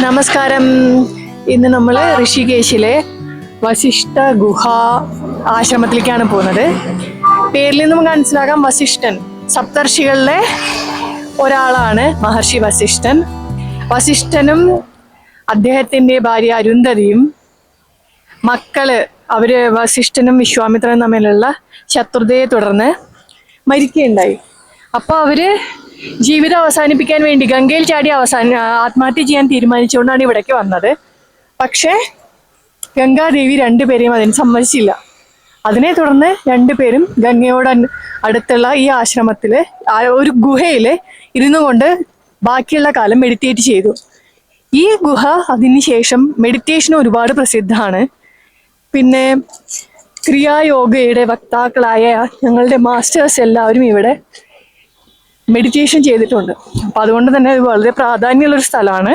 നമസ്കാരം. ഇന്ന് നമ്മൾ ഋഷികേശിലെ വസിഷ്ഠ ഗുഹ ആശ്രമത്തിലേക്കാണ് പോകുന്നത്. പേരിൽ നിന്നും മനസ്സിലാകാം വസിഷ്ഠൻ. സപ്തർഷികളിലെ ഒരാളാണ് മഹർഷി വസിഷ്ഠൻ. വസിഷ്ഠനും അദ്ദേഹത്തിന്റെ ഭാര്യ അരുന്ധതിയും മക്കൾ അവർ വസിഷ്ഠനും വിശ്വാമിത്രനും തമ്മിലുള്ള ശത്രുതയെ തുടർന്ന് മരിക്കുകയുണ്ടായി. അപ്പോൾ അവർ ജീവിതം അവസാനിപ്പിക്കാൻ വേണ്ടി ഗംഗയിൽ ചാടി അവസാന ആത്മഹത്യ ചെയ്യാൻ തീരുമാനിച്ചുകൊണ്ടാണ് ഇവിടേക്ക് വന്നത്. പക്ഷേ ഗംഗാദേവി രണ്ടുപേരെയും അതിന് സമ്മതിച്ചില്ല. അതിനെ തുടർന്ന് രണ്ടുപേരും ഗംഗയോട് അടുത്തുള്ള ഈ ആശ്രമത്തിൽ ഒരു ഗുഹയിൽ ഇരുന്നു കൊണ്ട് ബാക്കിയുള്ള കാലം മെഡിറ്റേറ്റ് ചെയ്തു. ഈ ഗുഹ അതിനുശേഷം മെഡിറ്റേഷൻ ഒരുപാട് പ്രസിദ്ധമാണ്. പിന്നെ ക്രിയായോഗയുടെ വക്താക്കളായ ഞങ്ങളുടെ മാസ്റ്റേഴ്സ് എല്ലാവരും ഇവിടെ മെഡിറ്റേഷൻ ചെയ്തിട്ടുണ്ട്. അപ്പം അതുകൊണ്ട് തന്നെ ഇത് വളരെ പ്രാധാന്യമുള്ളൊരു സ്ഥലമാണ്.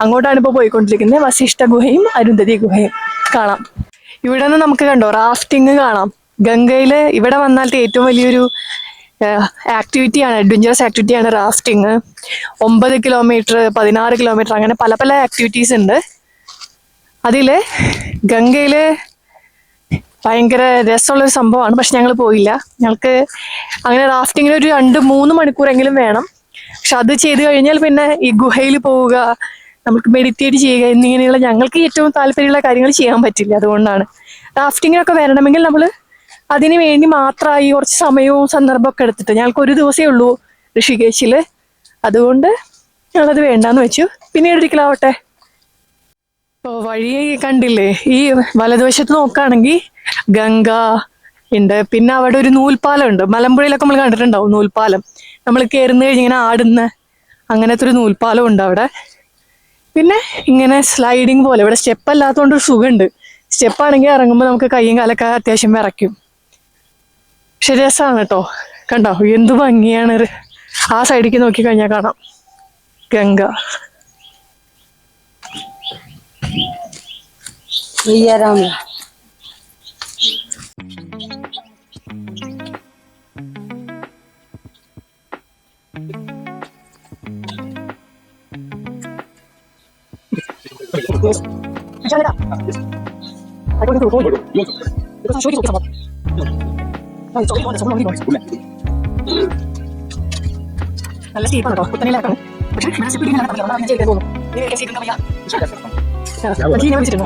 അങ്ങോട്ടാണ് ഇപ്പോൾ പോയിക്കൊണ്ടിരിക്കുന്നത്. വസിഷ്ഠ ഗുഹയും അരുന്ധതി ഗുഹയും കാണാം. ഇവിടെ നിന്ന് നമുക്ക് കണ്ടോ റാഫ്റ്റിംഗ് കാണാം. ഗംഗയിൽ ഇവിടെ വന്നാലത്തെ ഏറ്റവും വലിയൊരു ആക്ടിവിറ്റിയാണ് അഡ്വഞ്ചറസ് ആക്ടിവിറ്റിയാണ് റാഫ്റ്റിംഗ് ഒമ്പത് കിലോമീറ്റർ പതിനാറ് കിലോമീറ്റർ അങ്ങനെ പല പല ആക്ടിവിറ്റീസ് ഉണ്ട്. അതിൽ ഗംഗയിൽ ഭയങ്കര രസമുള്ളൊരു സംഭവമാണ്. പക്ഷെ ഞങ്ങൾ പോയില്ല. ഞങ്ങൾക്ക് അങ്ങനെ റാഫ്റ്റിങ്ങിന് ഒരു രണ്ട് മൂന്ന് മണിക്കൂറെങ്കിലും വേണം. പക്ഷെ അത് ചെയ്ത് കഴിഞ്ഞാൽ പിന്നെ ഈ ഗുഹയിൽ പോവുക നമുക്ക് മെഡിറ്റേറ്റ് ചെയ്യുക എന്നിങ്ങനെയുള്ള ഞങ്ങൾക്ക് ഏറ്റവും താല്പര്യമുള്ള കാര്യങ്ങൾ ചെയ്യാൻ പറ്റില്ല അതുകൊണ്ടാണ്. റാഫ്റ്റിങ്ങിനൊക്കെ വരണമെങ്കിൽ നമ്മൾ അതിനു വേണ്ടി മാത്രമായി കുറച്ച് സമയവും സന്ദർഭമൊക്കെ എടുത്തിട്ട് ഞങ്ങൾക്ക് ഒരു ദിവസമേ ഉള്ളൂ ഋഷികേശിൽ അതുകൊണ്ട് ഞങ്ങളത് വേണ്ടാന്ന് വെച്ചു. പിന്നീട് ഒരിക്കലാവട്ടെ ഓ വഴിയെ കണ്ടില്ലേ? ഈ വലതുവശത്ത് നോക്കുകയാണെങ്കിൽ ഗംഗ ഉണ്ട് പിന്നെ അവിടെ ഒരു നൂൽപ്പാലം ഉണ്ട് മലമ്പുഴയിലൊക്കെ നമ്മൾ കണ്ടിട്ടുണ്ടാവും നൂൽപ്പാലം. നമ്മൾ കയറുന്ന കഴിഞ്ഞ് ഇങ്ങനെ ആടുന്ന അങ്ങനത്തെ ഒരു നൂൽപ്പാലം ഉണ്ട് അവിടെ. പിന്നെ ഇങ്ങനെ സ്ലൈഡിങ് പോലെ. ഇവിടെ സ്റ്റെപ്പ് അല്ലാത്തതുകൊണ്ട് ഒരു സുഖമുണ്ട് സ്റ്റെപ്പ് ആണെങ്കിൽ ഇറങ്ങുമ്പോൾ നമുക്ക് കയ്യും കാലൊക്കെ അത്യാവശ്യം വിറയ്ക്കും. പക്ഷെ രസമാണ് കേട്ടോ കണ്ടോ? എന്ത് ഭംഗിയാണ്. ആ സൈഡിലേക്ക് നോക്കി കഴിഞ്ഞാൽ കാണാം. ഗംഗ. भैया നല്ല സ്റ്റീപ്പാണ് കേട്ടോ കുത്തനെയിലാക്കണം പക്ഷേ ഇവിടെ സ്റ്റെപ്പ് ഇങ്ങനെ നടക്കില്ല അതാണ് ഞാൻ ചെയ്തത് തോന്നുന്നു നീ ഒക്കെ സീറ്റ് കമ്മിയാ മറ്റേ വിളിച്ചിട്ടുണ്ട്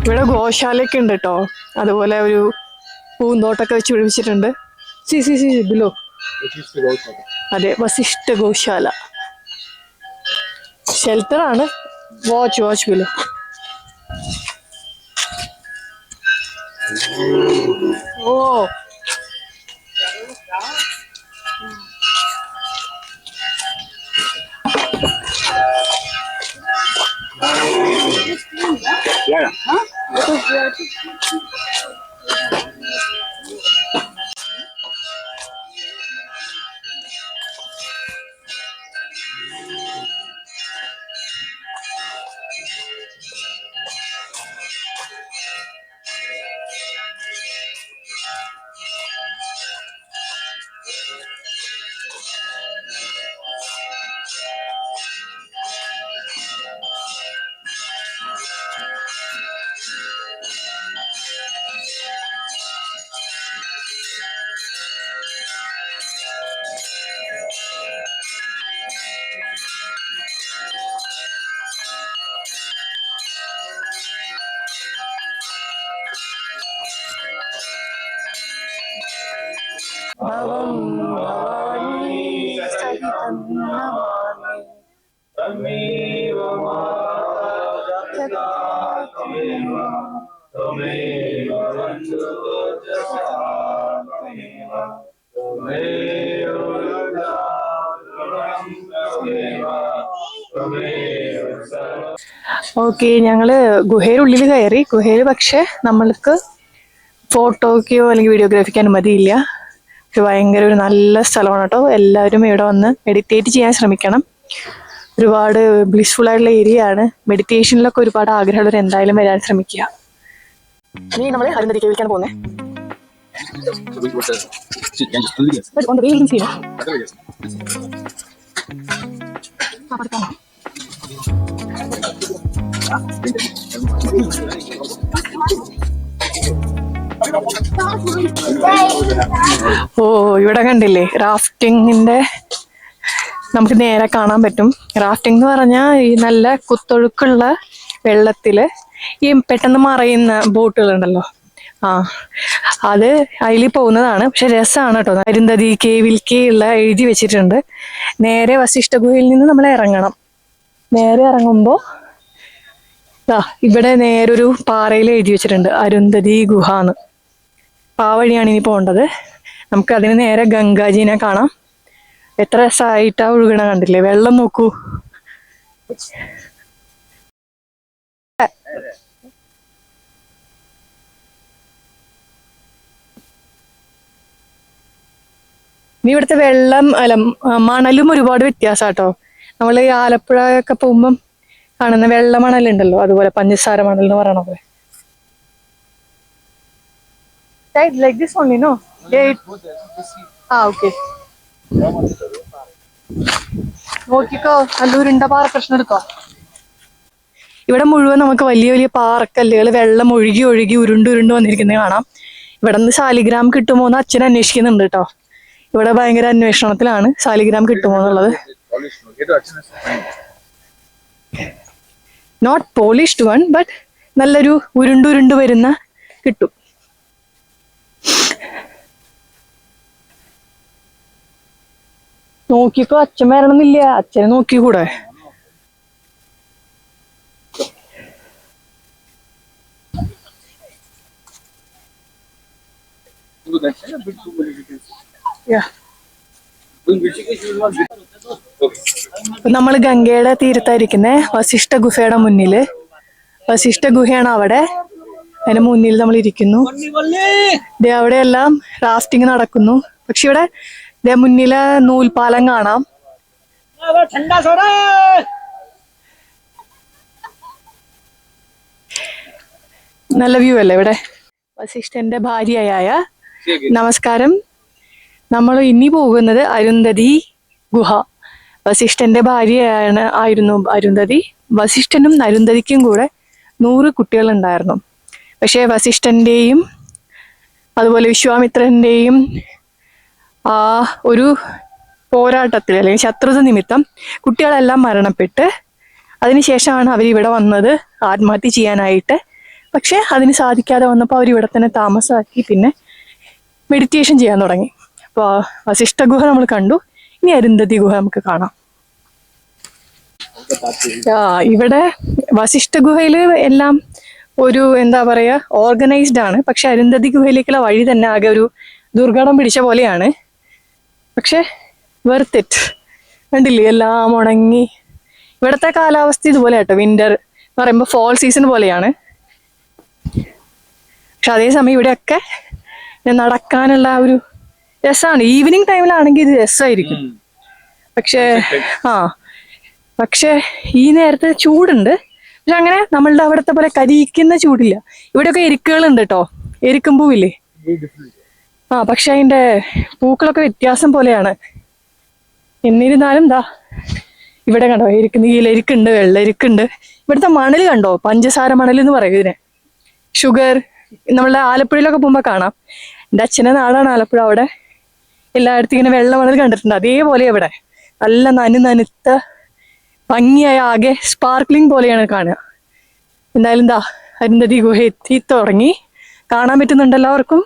ഇവിടെ ഗോശാലയൊക്കെ ഉണ്ട് കേട്ടോ. അതുപോലെ ഒരു പൂന്തോട്ടൊക്കെ വെച്ച് പിടിപ്പിച്ചിട്ടുണ്ട്. C C C below. അതെ വസിഷ്ഠ ഗോശാല. ഷെൽട്ടർ ആണ്. Watch watch below. ഓ. ഭവം ഭവാനി സഹിതം നമാമി ഓക്കെ ഞങ്ങൾ ഗുഹയുടെ ഉള്ളിൽ കയറി. ഗുഹയിൽ പക്ഷെ നമ്മൾക്ക് ഫോട്ടോയ്ക്കോ അല്ലെങ്കിൽ വീഡിയോഗ്രാഫിക്കോ അനുമതിയില്ല ഇത് ഭയങ്കര ഒരു നല്ല സ്ഥലമാണ് കേട്ടോ എല്ലാവരും ഇവിടെ വന്ന് മെഡിറ്റേറ്റ് ചെയ്യാൻ ശ്രമിക്കണം. ഒരുപാട് ബ്ലിസ്ഫുൾ ആയിട്ടുള്ള ഏരിയ ആണ്. മെഡിറ്റേഷനിലൊക്കെ ഒരുപാട് ആഗ്രഹമുള്ളവർ എന്തായാലും വരാൻ ശ്രമിക്കുക. നീ നമ്മൾ കേൾക്കാൻ പോകുന്നത് ഞാൻ ജസ്റ്റ് ഓ ഇവിടെ കണ്ടില്ലേ? റാഫ്റ്റിങ്ങിന്റെ നമുക്ക് നേരെ കാണാൻ പറ്റും. റാഫ്റ്റിംഗ് എന്ന് പറഞ്ഞാൽ ഈ നല്ല കുത്തൊഴുക്കുള്ള വെള്ളത്തിൽ ഈ പെട്ടെന്ന് മറയുന്ന ബോട്ടുകളുണ്ടല്ലോ. ആ അത് അതിൽ പോകുന്നതാണ്. പക്ഷെ രസമാണ് കേട്ടോ. അരുന്ധതി കേവിൽ കെ ഉള്ള എഴുതി വെച്ചിട്ടുണ്ട്. നേരെ വസിഷ്ഠ ഗുഹയിൽ നിന്ന് നമ്മൾ ഇറങ്ങണം. നേരെ ഇറങ്ങുമ്പോൾ ഇവിടെ നേരൊരു പാറയിൽ എഴുതി വെച്ചിട്ടുണ്ട്. അരുന്ധതി ഗുഹ എന്ന് ആ വഴിയാണ് ഇനി പോകേണ്ടത്. നമുക്ക് അതിന് നേരെ ഗംഗാജീനെ കാണാം. എത്ര രസമായിട്ടാ ഒഴുകണ കണ്ടില്ലേ? വെള്ളം നോക്കൂ. ഇനി ഇവിടുത്തെ വെള്ളം അല്ല മണലും ഒരുപാട് വ്യത്യാസാട്ടോ. നമ്മൾ ഈ ആലപ്പുഴ ഒക്കെ പോകുമ്പം കാണുന്ന വെള്ള മണലുണ്ടല്ലോ അതുപോലെ പഞ്ചസാര മണൽ എന്ന് പറയണ പോലെ like like this only, no? ഉരുണ്ട പാറ പ്രശ്നം എടുക്കോ? ഇവിടെ മുഴുവൻ നമുക്ക് വലിയ വലിയ പാറക്കല്ലുകൾ വെള്ളം ഒഴുകി ഒഴുകി ഉരുണ്ട് ഉരുണ്ട് വന്നിരിക്കുന്നത് കാണാം. ഇവിടെ നിന്ന് ശാലിഗ്രാം കിട്ടുമോ എന്ന് അച്ഛൻ അന്വേഷിക്കുന്നുണ്ട് കേട്ടോ. ഇവിടെ ഭയങ്കര അന്വേഷണത്തിലാണ് ശാലിഗ്രാം കിട്ടുമോ എന്നുള്ളത്. നോട്ട് പോളിഷ്ഡ് വൺ ബട്ട് നല്ലൊരു ഉരുണ്ടുരുണ്ട് വരുന്ന കിട്ടും. നോക്കിക്കോ അച്ഛൻ വരണമെന്നില്ല. അച്ഛനെ നോക്കിക്കൂടെ? നമ്മൾ ഗംഗയുടെ തീരത്തായിരിക്കുന്നേ വസിഷ്ഠ ഗുഹയുടെ മുന്നിൽ. വസിഷ്ഠ ഗുഹയാണ് അവിടെ. അതിന് മുന്നിൽ നമ്മൾ ഇരിക്കുന്നു. അവിടെ അവിടെയെല്ലാം റാഫ്റ്റിംഗ് നടക്കുന്നു. പക്ഷെ ഇവിടെ മുന്നിലെ നൂൽപാലം കാണാം. നല്ല വ്യൂ അല്ലേ ഇവിടെ? വസിഷ്ഠന്റെ ഭാര്യയായ നമസ്കാരം. നമ്മൾ ഇനി പോകുന്നത് അരുന്ധതി ഗുഹ. വസിഷ്ഠന്റെ ഭാര്യയാണ് ആയിരുന്നു അരുന്ധതി. വസിഷ്ഠനും അരുന്ധതിക്കും കൂടെ നൂറ് കുട്ടികളുണ്ടായിരുന്നു. പക്ഷേ വസിഷ്ഠന്റെയും അതുപോലെ വിശ്വാമിത്രന്റെയും ആ ഒരു പോരാട്ടത്തിൽ അല്ലെങ്കിൽ ശത്രുത നിമിത്തം കുട്ടികളെല്ലാം മരണപ്പെട്ട് അതിനുശേഷമാണ് അവരിവിടെ വന്നത് ആത്മഹത്യ ചെയ്യാനായിട്ട്. പക്ഷേ അതിന് സാധിക്കാതെ വന്നപ്പോൾ അവരിവിടെ തന്നെ താമസമാക്കി പിന്നെ മെഡിറ്റേഷൻ ചെയ്യാൻ തുടങ്ങി. അപ്പോൾ വസിഷ്ഠ ഗുഹ നമ്മൾ കണ്ടു. ഇനി അരുന്ധതി ഗുഹ നമുക്ക് കാണാം. ഇവിടെ വസിഷ്ഠ ഗുഹയിൽ എല്ലാം ഒരു എന്താ പറയാ ഓർഗനൈസ്ഡ് ആണ്. പക്ഷെ അരുന്ധതി ഗുഹയിലേക്കുള്ള വഴി തന്നെ ആകെ ഒരു ദുർഘടം പിടിച്ച പോലെയാണ്. പക്ഷെ വെർത്ത് ഇറ്റ് കണ്ടില്ലേ? എല്ലാം ഉണങ്ങി. ഇവിടുത്തെ കാലാവസ്ഥ ഇതുപോലെ കേട്ടോ. വിന്റർ എന്ന് പറയുമ്പോൾ ഫോൾ സീസൺ പോലെയാണ്. പക്ഷെ അതേസമയം ഇവിടെയൊക്കെ ഞാൻ നടക്കാനുള്ള ഒരു രസമാണ് ഈവനിങ് ടൈമിലാണെങ്കിൽ ഇത് രസമായിരിക്കും പക്ഷേ ആ. പക്ഷേ ഈ നേരത്തെ ചൂടുണ്ട്. പക്ഷെ അങ്ങനെ നമ്മളുടെ അവിടുത്തെ പോലെ കരിയിക്കുന്ന ചൂടില്ല. ഇവിടെയൊക്കെ എരിക്കുകളുണ്ട് കേട്ടോ എരിക്കും പൂവില്ലേ? ആ പക്ഷെ അതിന്റെ പൂക്കളൊക്കെ വ്യത്യാസം പോലെയാണ്. എന്നിരുന്നാലും എന്താ ഇവിടെ കണ്ടോ എരിക്കുന്ന നീലെരിക്കുണ്ട് വെള്ളരിക്കുണ്ട് ഇവിടുത്തെ മണൽ കണ്ടോ? പഞ്ചസാര മണൽ എന്ന് പറയും ഇതിനെ. ഷുഗർ നമ്മളുടെ ആലപ്പുഴയിലൊക്കെ പോകുമ്പോൾ കാണാം. എന്റെ അച്ഛന്റെ നാടാണ് ആലപ്പുഴ അവിടെ. എല്ലായിടത്തും ഇങ്ങനെ വെള്ള മണൽ കണ്ടിട്ടുണ്ട്. അതേപോലെ ഇവിടെ. നല്ല നനു നനുത്ത ഭംഗിയായ ആകെ സ്പാർക്ലിംഗ് പോലെയാണ് കാണുക. എന്തായാലും എന്താ അരുന്ധതി ഗുഹ എത്തി തുടങ്ങി. കാണാൻ പറ്റുന്നുണ്ട് എല്ലാവർക്കും?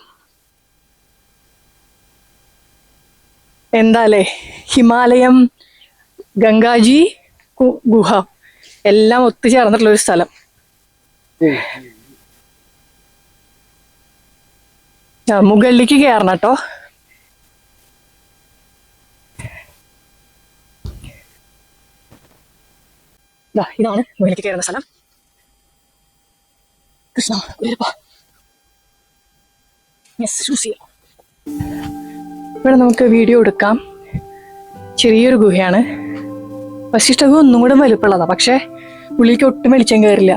എന്താലേ? ഹിമാലയം ഗംഗാജി ഗുഹ. എല്ലാം ഒത്തുചേർന്നിട്ടുള്ള ഒരു സ്ഥലം. മുകളിലേക്ക് കയറണം കേട്ടോ. ഇതാണ് മുകളിലേക്ക് കയറുന്ന സ്ഥലം. കൃഷ്ണ. ഇവിടെ നമുക്ക് വീഡിയോ എടുക്കാം. ചെറിയൊരു ഗുഹയാണ്. വശിഷ്ഠ ഗുഹ ഒന്നും കൂടെ വലുപ്പമുള്ളതാ പക്ഷേ ഉള്ളിലേക്ക് ഒട്ടും വെളിച്ചം കയറില്ല.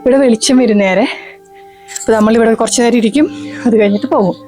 ഇവിടെ വെളിച്ചം വരുന്നേരെ നേരെ. അപ്പൊ നമ്മളിവിടെ കുറച്ചു നേരം ഇരിക്കും അത് കഴിഞ്ഞിട്ട് പോകും